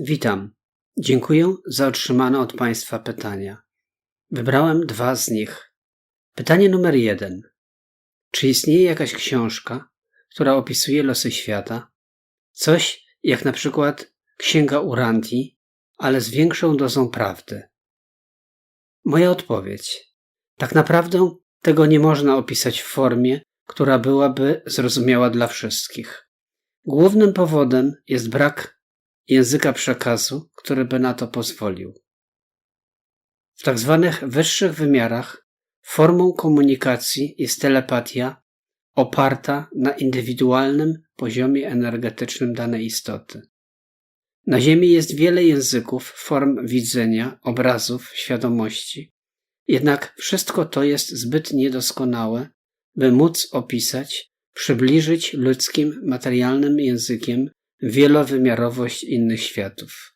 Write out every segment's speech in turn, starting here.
Witam. Dziękuję za otrzymane od Państwa pytania. Wybrałem dwa z nich. Pytanie numer jeden. Czy istnieje jakaś książka, która opisuje losy świata? Coś jak na przykład Księga Uranti, ale z większą dozą prawdy. Moja odpowiedź. Tak naprawdę tego nie można opisać w formie, która byłaby zrozumiała dla wszystkich. Głównym powodem jest brak języka przekazu, który by na to pozwolił. W tak zwanych wyższych wymiarach formą komunikacji jest telepatia oparta na indywidualnym poziomie energetycznym danej istoty. Na Ziemi jest wiele języków, form widzenia, obrazów, świadomości. Jednak wszystko to jest zbyt niedoskonałe, by móc opisać, przybliżyć ludzkim, materialnym językiem wielowymiarowość innych światów.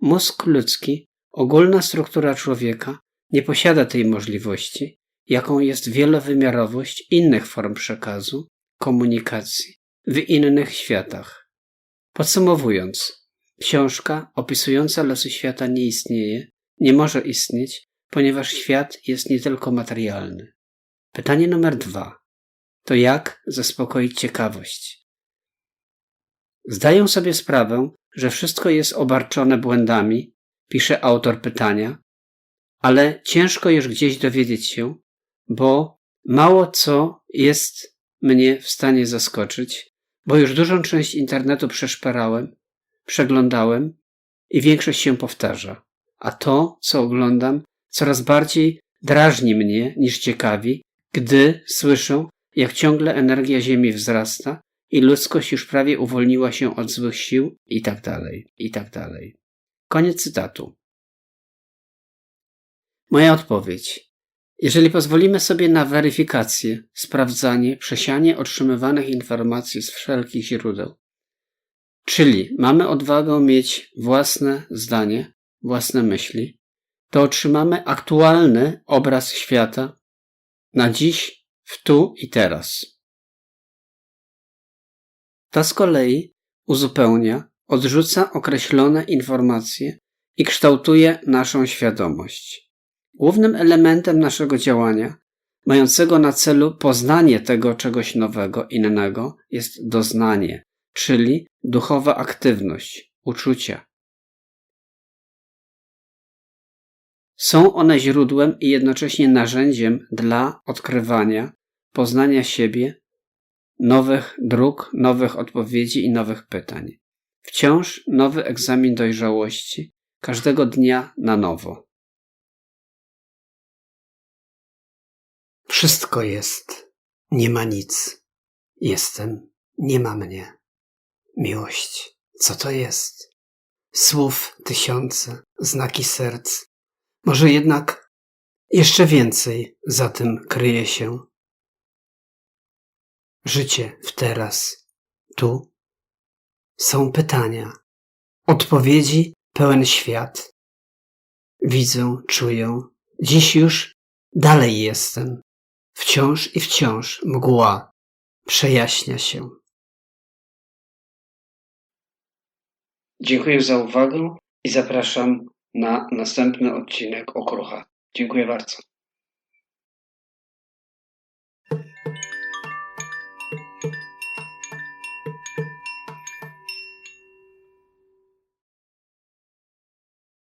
Mózg ludzki, ogólna struktura człowieka, nie posiada tej możliwości, jaką jest wielowymiarowość innych form przekazu, komunikacji w innych światach. Podsumowując, książka opisująca losy świata nie istnieje, nie może istnieć, ponieważ świat jest nie tylko materialny. Pytanie numer dwa. To jak zaspokoić ciekawość? Zdaję sobie sprawę, że wszystko jest obarczone błędami, pisze autor pytania, ale ciężko już gdzieś dowiedzieć się, bo mało co jest mnie w stanie zaskoczyć, bo już dużą część internetu przeszperałem, przeglądałem i większość się powtarza. A to, co oglądam, coraz bardziej drażni mnie niż ciekawi, gdy słyszę, jak ciągle energia Ziemi wzrasta i ludzkość już prawie uwolniła się od złych sił i tak dalej, i tak dalej. Koniec cytatu. Moja odpowiedź. Jeżeli pozwolimy sobie na weryfikację, sprawdzanie, przesianie otrzymywanych informacji z wszelkich źródeł, czyli mamy odwagę mieć własne zdanie, własne myśli, to otrzymamy aktualny obraz świata na dziś, w tu i teraz. Ta z kolei uzupełnia, odrzuca określone informacje i kształtuje naszą świadomość. Głównym elementem naszego działania, mającego na celu poznanie tego czegoś nowego, innego, jest doznanie, czyli duchowa aktywność, uczucia. Są one źródłem i jednocześnie narzędziem dla odkrywania, poznania siebie, nowych dróg, nowych odpowiedzi i nowych pytań. Wciąż nowy egzamin dojrzałości, każdego dnia na nowo. Wszystko jest, nie ma nic. Jestem, nie ma mnie. Miłość, co to jest? Słów tysiące, znaki serc. Może jednak jeszcze więcej za tym kryje się. Życie w teraz, tu. Są pytania, odpowiedzi pełen świat. Widzę, czuję, dziś już dalej jestem. Wciąż i wciąż mgła przejaśnia się. Dziękuję za uwagę i zapraszam na następny odcinek Okrucha. Dziękuję bardzo.